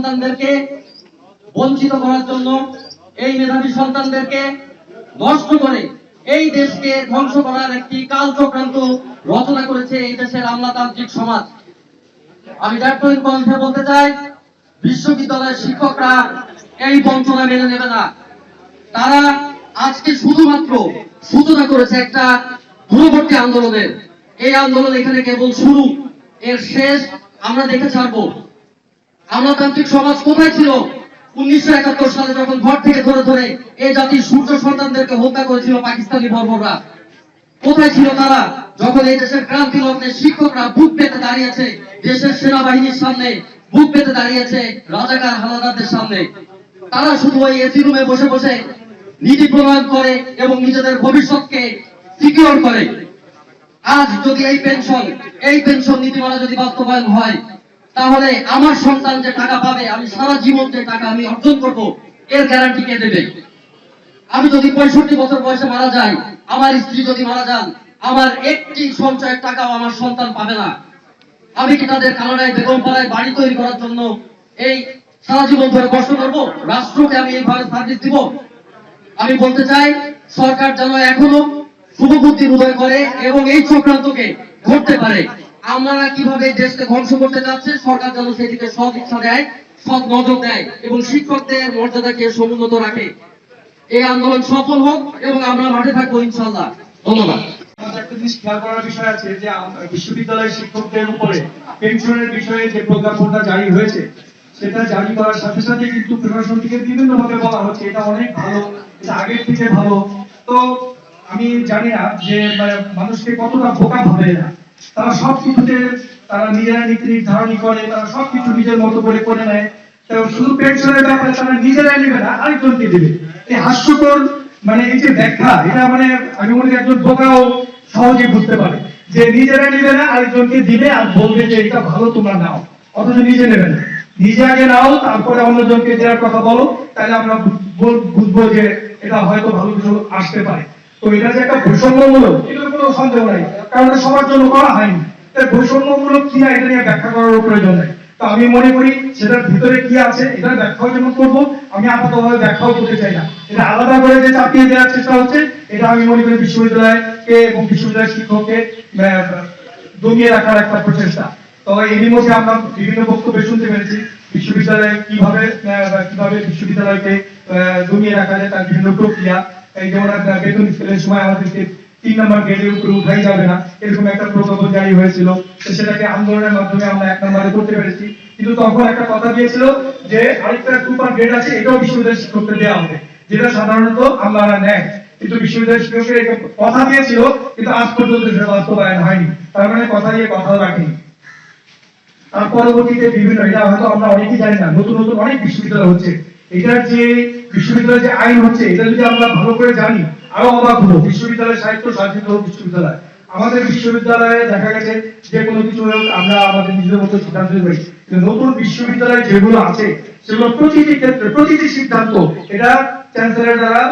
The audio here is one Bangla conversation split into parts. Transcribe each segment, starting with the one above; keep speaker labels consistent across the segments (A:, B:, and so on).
A: সন্তানদেরকে বঞ্চিত করার জন্য এই মেধাবী সন্তানদেরকে নষ্ট করে এই দেশকে ধ্বংস করার একটি কাল চক্রান্ত রচনা করেছে এই দেশের আমলাতান্ত্রিক সমাজ। আমি দায়িত্বহীন কণ্ঠে বলতে চাই, বিশ্ববিদ্যালয়ের শিক্ষকরা এই বঞ্চনা মেনে নেবে না। তারা আজকে শুধুমাত্র সূচনা করেছে একটা দূরবর্তী আন্দোলনের। এই আন্দোলন এখানে কেবল শুরু, এর শেষ আমরা দেখে ছাড়বো। আমলাতান্ত্রিক সমাজ কোথায় ছিল? উনিশশো একাত্তর সালে যখন ঘর থেকে ধরে ধরে এই জাতির সূর্য সন্তানদেরকে হত্যা করেছিল পাকিস্তানি বর্বররা কোথায় ছিল তারা? যখন এই দেশের ক্রান্তি লগ্নে শিক্ষকরা বুক পেতে দাঁড়িয়েছে দেশের সেনাবাহিনীর সামনে বুক পেতে দাঁড়িয়েছে রাজাকার হানাদারদের সামনে। তারা শুধু ওই এসি রুমে বসে বসে নীতি প্রণয়ন করে এবং নিজেদের ভবিষ্যৎকে সিকিউর করে। আজ যদি এই পেনশন এই পেনশন নীতিমালা যদি বাস্তবায়ন হয় তাহলে আমার সন্তান যে টাকা পাবে, আমি সারা জীবন যে টাকা আমি অর্জন করব, এর গ্যারান্টি কে দেবে? আমি যদি পঁয়ষট্টি বছর বয়সে মারা যাই, আমার স্ত্রী যদি মারা যান, আমার একটি সঞ্চয়ের টাকাও আমার সন্তান পাবে না। আমি কি তাদের কানাডায় বেগম পাড়ায় বাড়ি তৈরি করার জন্য এই সারা জীবন ধরে কষ্ট করব? রাষ্ট্রকে আমি এইভাবে সার্ভিস দিব? আমি বলতে চাই, সরকার যেন এখনও শুভবুদ্ধি উদয় করে এবং এই চক্রান্তকে ধরতে পারে। আমরা কীভাবে দেশকে ধ্বংস করতে যাচ্ছে? সরকার যেন সেদিকে সৎ ইচ্ছা দেয়, সৎ নজর দেয় এবং শিক্ষকদের মর্যাদাকে সমুন্নত রাখে। এই আন্দোলন সফল হোক এবং আমরা মাঠে থাকব ইনশাল্লাহ ধন্যবাদ।
B: সেটা জারি সাথে সাথে কিন্তু বিভিন্ন ভাবে বলা হচ্ছে, এটা অনেক ভালো আগের ভালো। তো আমি জানি না যে মানে মানুষকে কতটা বোকা ভাবে না তারা সব কিছুতে তারা নিজেরা নীতি নির্ধারণ করে, তারা সবকিছু নিজের মতো করে করে নেয়। শুধু পেনশনের ব্যাপারে তারা নিজেরাই নেবে না, আরেকজনকে দেবে। এই হাস্যকর মানে এই যে ব্যাখ্যা, এটা মানে আমি মনে করি একজন বোকাও সহজে বুঝতে পারে যে নিজেরা নেবে না, আরেকজনকে দিবে আর বলবে যে এটা ভালো, তোমরা নাও। অথচ নিজে নেবে না। নিজে আগে নাও, তারপরে অন্যজনকে দেওয়ার কথা বলো, তাহলে আমরা বুঝব যে এটা হয়তো ভালো কিছু আসতে পারে। তো এটা যে একটা এটার কোনো সন্দেহ নাই, কারণ সবার জন্য করা হয়নি। তাই কি এটা নিয়ে ব্যাখ্যা করার প্রয়োজন নাই। তো আমি মনে করি সেটার ভিতরে কি আছে ব্যাখ্যাও যেমন করব, আমি আপাতভাবে ব্যাখ্যাও করতে চাই না। এটা আলাদা করে যে চাপিয়ে দেওয়ার চেষ্টা হচ্ছে, এটা আমি মনে করি বিশ্ববিদ্যালয়কে এবং বিশ্ববিদ্যালয়ের শিক্ষককে দমিয়ে রাখার একটা প্রচেষ্টা। তো এরই মধ্যে আমরা বিভিন্ন বক্তব্য শুনতে পেরেছি, বিশ্ববিদ্যালয়ে কীভাবে কীভাবে বিশ্ববিদ্যালয়কে দমিয়ে রাখা যায় তার বিভিন্ন প্রক্রিয়া। এই যেমন একটা বেতন স্কেলের সময় আমাদেরকে তিন নম্বর গ্রেডের উপরে উঠাই যাবে না, এরকম একটা প্রকল্প জারি হয়েছিল। সেটাকে আন্দোলনের মাধ্যমে আমরা এক নম্বরে করতে পেরেছি। কিন্তু তখন একটা কথা দিয়েছিল যে আরেকটা সুপার গ্রেড আছে, এটাও বিশ্ববিদ্যালয়ের শিক্ষকদের দেওয়া হবে, যেটা সাধারণত আমরা নেয়। কিন্তু বিশ্ববিদ্যালয় শিক্ষকের কথা দিয়েছিল, কিন্তু আজ পর্যন্ত সেটা বাস্তবায়ন হয়নি। তার মানে কথা দিয়ে কথাও রাখেনি। আর পরবর্তীতে বিভিন্ন, এটা হয়তো আমরা অনেকেই জানি না, নতুন নতুন অনেক বিশ্ববিদ্যালয় হচ্ছে। এটার যে বিশ্ববিদ্যালয়ের যে আইন হচ্ছে, এটা যদি আমরা ভালো করে জানি, আরও অবাক হব। বিশ্ববিদ্যালয় সাহিত্য স্বাধীন বিশ্ববিদ্যালয়। আমাদের বিশ্ববিদ্যালয়ে দেখা গেছে যে কোনো কিছু আমরা আমাদের নিজের মতো সিদ্ধান্ত নিতে নতুন বিশ্ববিদ্যালয় যেগুলো আছে, সেগুলো প্রতিটি ক্ষেত্রে, প্রতিটি সিদ্ধান্ত, এটা চ্যান্সেলর দ্বারা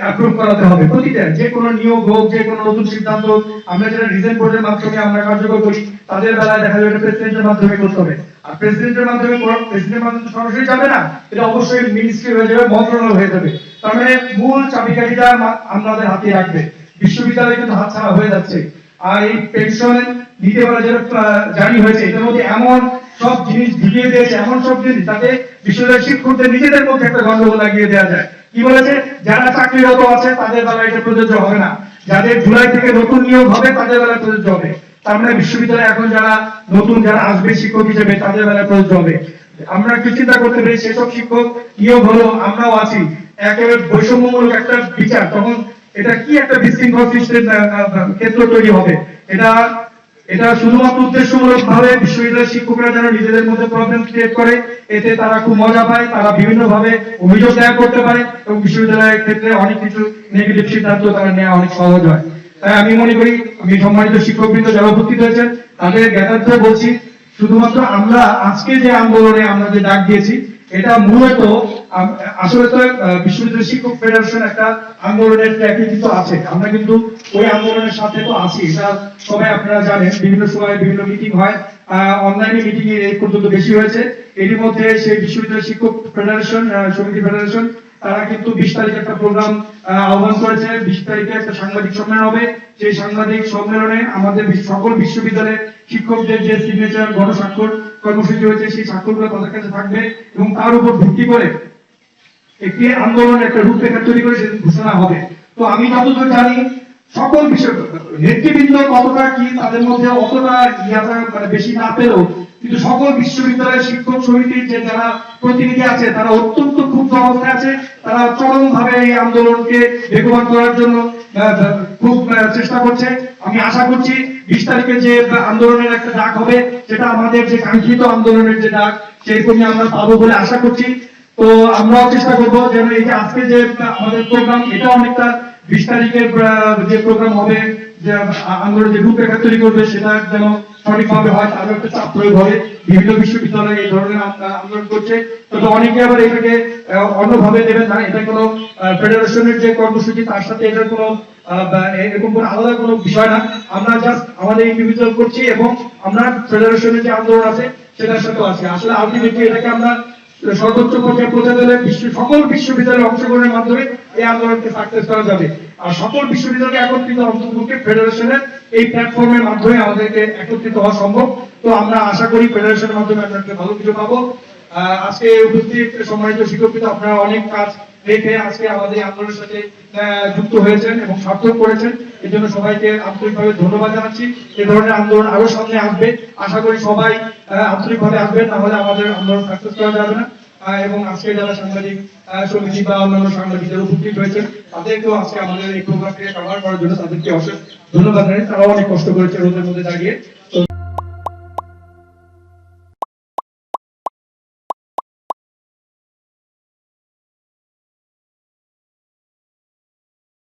B: অ্যাপ্রুভ করাতে হবে। প্রতিটা যে কোনো নিয়োগ হোক যে কোনো নতুন সিদ্ধান্ত আমরা যেটা রিজেন্ট বোর্ডের মাধ্যমে আমরা কার্যকর করি তাদের বেলায় দেখা যাবে প্রেসিডেন্টের মাধ্যমে করতে হবে। আর প্রেসিডেন্টের মাধ্যমে প্রেসিডেন্টের মাধ্যমে সরাসরি যাবে না এটা অবশ্যই মিনিস্ট্রি হয়ে যাবে মন্ত্রণালয় হয়ে যাবে। তার মানে মূল চাবিকাঠিটা আমাদের হাতে রাখবে। বিশ্ববিদ্যালয় কিন্তু হাতছাড়া হয়ে যাচ্ছে। আর এই পেনশন নীতিমালা যেটা আহ, জারি হয়েছে এটার মধ্যে এমন সব জিনিস ঢুকিয়ে দিয়েছে এমন সব জিনিস যাতে বিশ্ববিদ্যালয় শিক্ষকদের নিজেদের মধ্যে একটা গন্ডগোল লাগিয়ে দেওয়া যায়। কি বলেছে? যারা চাকরিরত আছে, তাদের বেলায় এটা প্রযোজ্য হবে না। যাদের জুলাই থেকে নতুন নিয়োগ হবে, তাদের বেলায় প্রযোজ্য হবে। তার মানে বিশ্ববিদ্যালয়ে এখন যারা নতুন, যারা আসবে শিক্ষক হিসেবে, তাদের বেলায় প্রযোজ্য হবে। আমরা কি চিন্তা করতে পারি সেসব শিক্ষক নিয়োগ হলো, আমরাও আছি। একেবারে বৈষম্যমূলক একটা বিচার তখন এটা কি একটা বিশৃঙ্খল সৃষ্টির ক্ষেত্র তৈরি হবে, এটা এটা শুধুমাত্র উদ্দেশ্যমূলক ভাবে বিশ্ববিদ্যালয়ের শিক্ষকরা যেন নিজেদের মধ্যে প্রবলেম ক্রিয়েট করে, এতে তারা খুব মজা পায়, তারা বিভিন্ন ভাবে অভিযোগ দায়ের করতে পারে এবং বিশ্ববিদ্যালয়ের ক্ষেত্রে অনেক কিছু নেগেটিভ সিদ্ধান্ত তারা নেওয়া অনেক সহজ হয়। তাই আমি মনে করি, আমি সম্মানিত শিক্ষকবৃন্দ যারা উপস্থিত হয়েছেন, তাদের জ্ঞাতার্থে বলছি, শুধুমাত্র আমরা আজকে যে আন্দোলনে আমরা যে ডাক দিয়েছি, এটা মূলত আসলে তো বিশ্ববিদ্যালয় শিক্ষক ফেডারেশন একটা আন্দোলনের ট্র্যাকে কিন্তু আছে। আমরা কিন্তু ওই আন্দোলনের সাথে তো আছি। এটা সবাই আপনারা জানেন, বিভিন্ন সময় বিভিন্ন মিটিং হয়। অনলাইনে মিটিং এই পর্যন্ত বেশি হয়েছে। এরই মধ্যে সেই বিশ্ববিদ্যালয় শিক্ষক ফেডারেশন সমিতি ফেডারেশন, তারা কিন্তু বিশ তারিখে একটা প্রোগ্রাম আহ্বান করেছে। বিশ তারিখে একটা সাংবাদিক সম্মেলন হবে। সেই সাংবাদিক সম্মেলনে আমাদের সকল বিশ্ববিদ্যালয়ের শিক্ষকদের যে সিগনেচার গণস্বাক্ষর কর্মসূচি হয়েছে, সেই স্বাক্ষরগুলো তাদের কাছে থাকবে এবং তার উপর ভিত্তি করে একটি আন্দোলন একটা রূপরেখা তৈরি করে ঘোষণা হবে। তো আমি যতদূর জানি, সকল বিষয়, নেতৃবৃন্দ কতটা কি তাদের মধ্যে অতটা ইয়াটা মানে বেশি না পেলেও, কিন্তু সকল বিশ্ববিদ্যালয়ের শিক্ষক সমিতির যে যারা প্রতিনিধি আছে, তারা অত্যন্ত ক্ষুব্ধ অবস্থায় আছে। তারা চরম ভাবে এই আন্দোলনকে বেগবান করার জন্য খুব চেষ্টা করছে। আমি আশা করছি বিশ তারিখে যে আন্দোলনের একটা ডাক হবে, সেটা আমাদের যে কাঙ্ক্ষিত আন্দোলনের যে ডাক, সেরকমই আমরা পাবো বলে আশা করছি। তো আমরাও চেষ্টা করব যেন আজকে যে আমাদের প্রোগ্রাম এটা অনেকটা বিশ তারিখের যে প্রোগ্রাম হবে, যে যে রূপরেখা তৈরি করবে, সেটা যেন হয় একটা চাপ প্রয়োগ হবে। বিভিন্ন এই ধরনের আন্দোলন করছে। তবে অনেকে আবার এটাকে অন্যভাবে না। এটা কোনো ফেডারেশনের যে কর্মসূচি, তার সাথে এটার কোনো এরকম কোনো আলাদা কোনো বিষয় না। আমরা জাস্ট আমাদের ইন্ডিভিজুয়াল করছি এবং আমরা ফেডারেশনের যে আন্দোলন আছে, সেটার সাথে আছে। আসলে আলটিমেটলি এটাকে আমরা সর্বোচ্চ পর্যায়ে পৌঁছে দিলে সকল বিশ্ববিদ্যালয়ের অংশগ্রহণের মাধ্যমে এই আন্দোলনকে সাকসেস করা যাবে। আর সকল বিশ্ববিদ্যালয়কে একত্রিত অন্তর্ভুক্ত ফেডারেশনের এই প্ল্যাটফর্মের মাধ্যমে আমাদেরকে একত্রিত হওয়া সম্ভব। তো আমরা আশা করি ফেডারেশনের মাধ্যমে আপনাদেরকে ভালো কিছু পাবো। আজকে উপস্থিত সম্মানিত শিক্ষক আপনারা অনেক কাজ রেখে আজকে আমাদের আন্দোলনের সাথে যুক্ত হয়েছেন এবং সার্থক করেছেন। এই জন্য সবাইকে আন্তরিকভাবে ধন্যবাদ জানাচ্ছি। এই ধরনের আন্দোলন আরও সামনে আসবে। আশা করি সবাই আন্তরিকভাবে আসবেন তাহলে আমাদের আন্দোলন সাকসেস করা যাবে না। এবং আজকে যারা সাংবাদিক সমিতি বা অন্যান্য সাংবাদিকদের উপস্থিত হয়েছেন, তাদেরকেও আজকে আমাদের এই প্রোগ্রামকে কভার করার জন্য তাদেরকে অশেষ ধন্যবাদ জানাই। তারাও অনেক কষ্ট করেছে রোদের মধ্যে দাঁড়িয়ে।